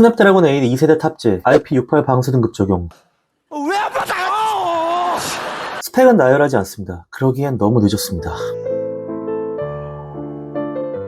스냅드래곤 8 2세대 탑재, IP68 방수 등급 적용. 왜 아파요? 스펙은 나열하지 않습니다. 그러기엔 너무 늦었습니다.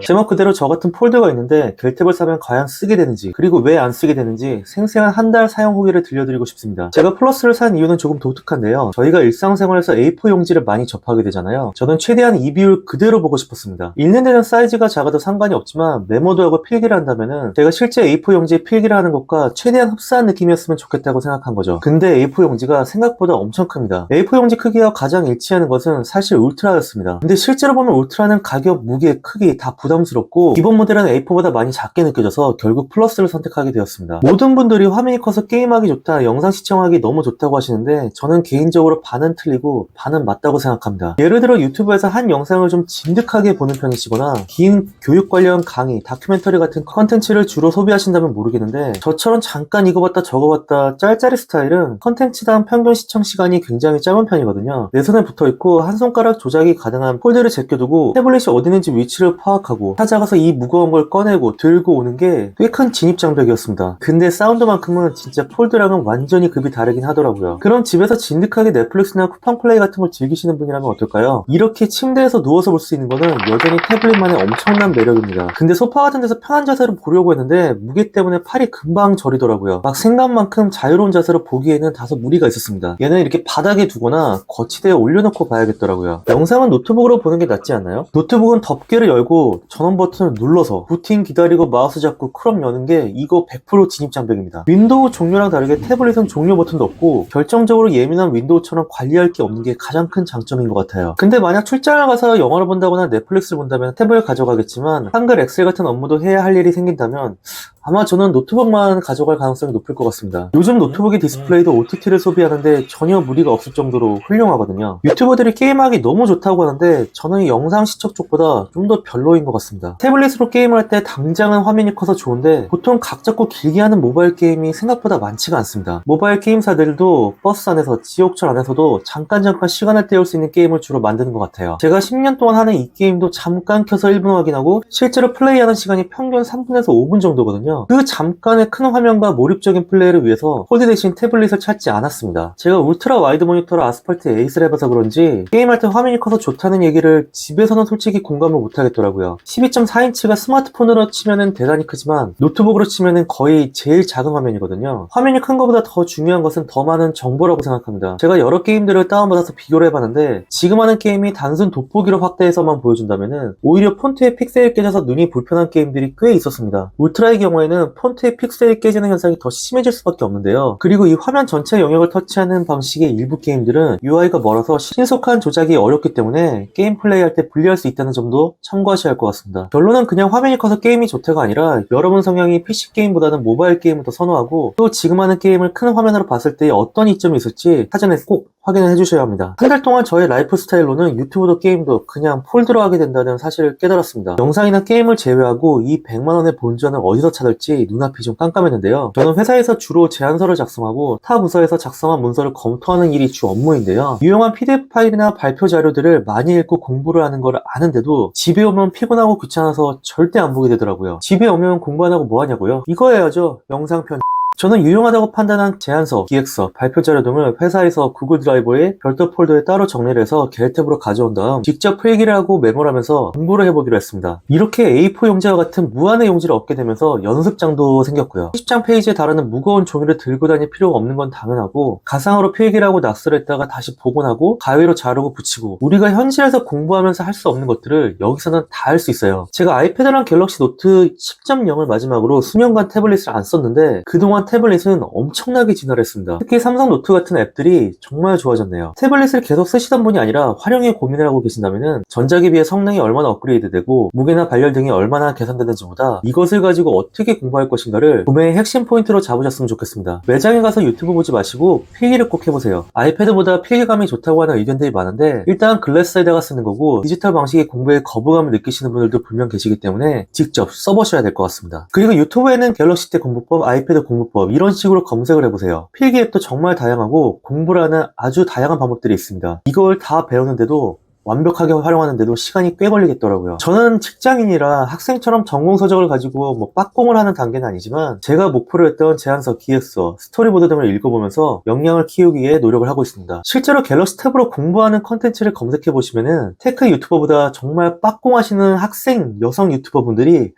제목 그대로 저 같은 폴더가 있는데 겔탭을 사면 과연 쓰게 되는지 그리고 왜 안 쓰게 되는지 생생한 한 달 사용 후기를 들려드리고 싶습니다. 제가 플러스를 산 이유는 조금 독특한데요. 저희가 일상생활에서 A4 용지를 많이 접하게 되잖아요. 저는 최대한 이 비율 그대로 보고 싶었습니다. 읽는 데는 사이즈가 작아도 상관이 없지만 메모도 하고 필기를 한다면은 제가 실제 A4 용지에 필기를 하는 것과 최대한 흡사한 느낌이었으면 좋겠다고 생각한 거죠. 근데 A4 용지가 생각보다 엄청 큽니다. A4 용지 크기와 가장 일치하는 것은 사실 울트라였습니다. 근데 실제로 보면 울트라는 가격, 무게, 크기 다 부담 스럽고 기본 모델은 A4보다 많이 작게 느껴져서 결국 플러스를 선택하게 되었습니다. 모든 분들이 화면이 커서 게임하기 좋다, 영상 시청하기 너무 좋다고 하시는데 저는 개인적으로 반은 틀리고 반은 맞다고 생각합니다. 예를 들어 유튜브에서 한 영상을 좀 진득하게 보는 편이시거나 긴 교육 관련 강의, 다큐멘터리 같은 컨텐츠를 주로 소비하신다면 모르겠는데 저처럼 잠깐 이거 봤다 저거 봤다 짤짤이 스타일은 컨텐츠당 평균 시청 시간이 굉장히 짧은 편이거든요. 내 손에 붙어 있고 한 손가락 조작이 가능한 폴더를 제껴두고 태블릿이 어디 있는지 위치를 파악하고 찾아가서 이 무거운 걸 꺼내고 들고 오는 게 꽤 큰 진입 장벽이었습니다. 근데 사운드만큼은 진짜 폴드랑은 완전히 급이 다르긴 하더라고요. 그럼 집에서 진득하게 넷플릭스나 쿠팡 플레이 같은 걸 즐기시는 분이라면 어떨까요? 이렇게 침대에서 누워서 볼 수 있는 거는 여전히 태블릿만의 엄청난 매력입니다. 근데 소파 같은 데서 편한 자세로 보려고 했는데 무게 때문에 팔이 금방 저리더라고요. 막 생각만큼 자유로운 자세로 보기에는 다소 무리가 있었습니다. 얘는 이렇게 바닥에 두거나 거치대에 올려놓고 봐야겠더라고요. 영상은 노트북으로 보는 게 낫지 않나요? 노트북은 덮개를 열고 전원 버튼을 눌러서 부팅 기다리고 마우스 잡고 크롬 여는 게 이거 100% 진입 장벽입니다. 윈도우 종류랑 다르게 태블릿은 종료 버튼도 없고 결정적으로 예민한 윈도우처럼 관리할 게 없는 게 가장 큰 장점인 것 같아요. 근데 만약 출장을 가서 영화를 본다거나 넷플릭스를 본다면 탭을 가져가겠지만 한글 엑셀 같은 업무도 해야 할 일이 생긴다면 아마 저는 노트북만 가져갈 가능성이 높을 것 같습니다. 요즘 노트북의 디스플레이도 OTT를 소비하는데 전혀 무리가 없을 정도로 훌륭하거든요. 유튜버들이 게임하기 너무 좋다고 하는데 저는 이 영상 시청 쪽보다 좀 더 별로인 것 같습니다. 태블릿으로 게임을 할 때 당장은 화면이 커서 좋은데 보통 각 잡고 길게 하는 모바일 게임이 생각보다 많지가 않습니다. 모바일 게임사들도 버스 안에서 지옥철 안에서도 잠깐 잠깐 시간을 때울 수 있는 게임을 주로 만드는 것 같아요. 제가 10년 동안 하는 이 게임도 잠깐 켜서 1분 확인하고 실제로 플레이하는 시간이 평균 3분에서 5분 정도거든요. 그 잠깐의 큰 화면과 몰입적인 플레이를 위해서 폴드 대신 태블릿을 찾지 않았습니다. 제가 울트라 와이드 모니터로 아스팔트 에이스를 해봐서 그런지 게임할 때 화면이 커서 좋다는 얘기를 집에서는 솔직히 공감을 못하겠더라고요. 12.4인치가 스마트폰으로 치면은 대단히 크지만 노트북으로 치면은 거의 제일 작은 화면이거든요. 화면이 큰 것보다 더 중요한 것은 더 많은 정보라고 생각합니다. 제가 여러 게임들을 다운받아서 비교를 해봤는데 지금 하는 게임이 단순 돋보기로 확대해서만 보여준다면은 오히려 폰트의 픽셀이 깨져서 눈이 불편한 게임들이 꽤 있었습니다. 울트라의 경우에는 폰트의 픽셀이 깨지는 현상이 더 심해질 수밖에 없는데요. 그리고 이 화면 전체 영역을 터치하는 방식의 일부 게임들은 UI가 멀어서 신속한 조작이 어렵기 때문에 게임 플레이할 때 불리할 수 있다는 점도 참고하셔야 할 것 같습니다. 결론은 그냥 화면이 커서 게임이 좋다가 아니라 여러분 성향이 PC 게임보다는 모바일 게임을 더 선호하고 또 지금 하는 게임을 큰 화면으로 봤을 때 어떤 이점이 있을지 사전에 꼭 확인을 해주셔야 합니다. 한 달 동안 저의 라이프 스타일로는 유튜브도 게임도 그냥 폴드로 하게 된다는 사실을 깨달았습니다. 영상이나 게임을 제외하고 이 100만원의 본전을 어디서 찾을지 눈앞이 좀 깜깜했는데요. 저는 회사에서 주로 제안서를 작성하고 타 부서에서 작성한 문서를 검토하는 일이 주 업무인데요. 유용한 PDF 파일이나 발표 자료들을 많이 읽고 공부를 하는 걸 아는데도 집에 오면 피곤하고 귀찮아서 절대 안 보게 되더라고요. 집에 오면 공부 안 하고 뭐 하냐고요? 이거 해야죠. 영상 편 저는 유용하다고 판단한 제안서, 기획서, 발표 자료 등을 회사에서 구글 드라이버에 별도 폴더에 따로 정리를 해서 겔탭으로 가져온 다음 직접 필기를 하고 메모를 하면서 공부를 해보기로 했습니다. 이렇게 A4 용지와 같은 무한의 용지를 얻게 되면서 연습장도 생겼고요. 10장 페이지에 달하는 무거운 종이를 들고 다닐 필요가 없는 건 당연하고 가상으로 필기를 하고 낙서를 했다가 다시 복원하고 가위로 자르고 붙이고 우리가 현실에서 공부하면서 할 수 없는 것들을 여기서는 다 할 수 있어요. 제가 아이패드랑 갤럭시 노트 10.0을 마지막으로 수년간 태블릿을 안 썼는데 그동안 태블릿은 엄청나게 진화했습니다. 특히 삼성 노트 같은 앱들이 정말 좋아졌네요. 태블릿을 계속 쓰시던 분이 아니라 활용에 고민을 하고 계신다면 전작에 비해 성능이 얼마나 업그레이드되고 무게나 발열 등이 얼마나 개선되는지보다 이것을 가지고 어떻게 공부할 것인가를 구매의 핵심 포인트로 잡으셨으면 좋겠습니다. 매장에 가서 유튜브 보지 마시고 필기를 꼭 해보세요. 아이패드보다 필기감이 좋다고 하는 의견들이 많은데 일단 글래스에다가 쓰는 거고 디지털 방식의 공부에 거부감을 느끼시는 분들도 분명 계시기 때문에 직접 써보셔야 될 것 같습니다. 그리고 유튜브에는 갤럭시 때 공부법, 아이패드 공부법 이런 식으로 검색을 해보세요. 필기 앱도 정말 다양하고 공부를 하는 아주 다양한 방법들이 있습니다. 이걸 다 배우는데도 완벽하게 활용하는데도 시간이 꽤 걸리겠더라고요. 저는 직장인이라 학생처럼 전공 서적을 가지고 뭐 빡공을 하는 단계는 아니지만 제가 목표로 했던 제안서, 기획서, 스토리보드 등을 읽어보면서 역량을 키우기에 노력을 하고 있습니다. 실제로 갤럭시 탭으로 공부하는 컨텐츠를 검색해 보시면은 테크 유튜버보다 정말 빡공하시는 학생 여성 유튜버분들이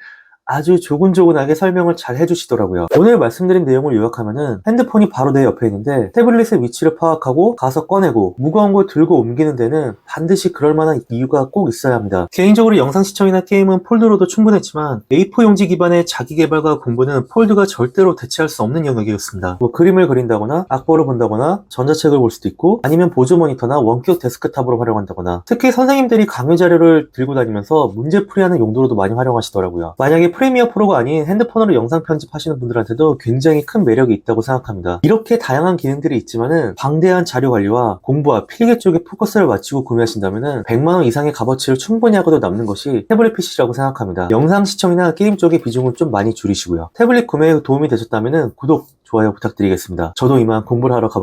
아주 조근조근하게 설명을 잘 해주시더라고요. 오늘 말씀드린 내용을 요약하면은 핸드폰이 바로 내 옆에 있는데 태블릿의 위치를 파악하고 가서 꺼내고 무거운 걸 들고 옮기는 데는 반드시 그럴 만한 이유가 꼭 있어야 합니다. 개인적으로 영상 시청이나 게임은 폴드로도 충분했지만 A4 용지 기반의 자기 개발과 공부는 폴드가 절대로 대체할 수 없는 영역이었습니다. 뭐 그림을 그린다거나 악보를 본다거나 전자책을 볼 수도 있고 아니면 보조 모니터나 원격 데스크탑으로 활용한다거나 특히 선생님들이 강의 자료를 들고 다니면서 문제 풀이하는 용도로도 많이 활용하시더라고요. 만약에 프리미어 프로가 아닌 핸드폰으로 영상 편집하시는 분들한테도 굉장히 큰 매력이 있다고 생각합니다. 이렇게 다양한 기능들이 있지만은 방대한 자료 관리와 공부와 필기 쪽에 포커스를 맞추고 구매하신다면은 100만원 이상의 값어치를 충분히 하고도 남는 것이 태블릿 PC라고 생각합니다. 영상 시청이나 게임 쪽의 비중을 좀 많이 줄이시고요. 태블릿 구매에 도움이 되셨다면은 구독, 좋아요 부탁드리겠습니다. 저도 이만 공부를 하러 가보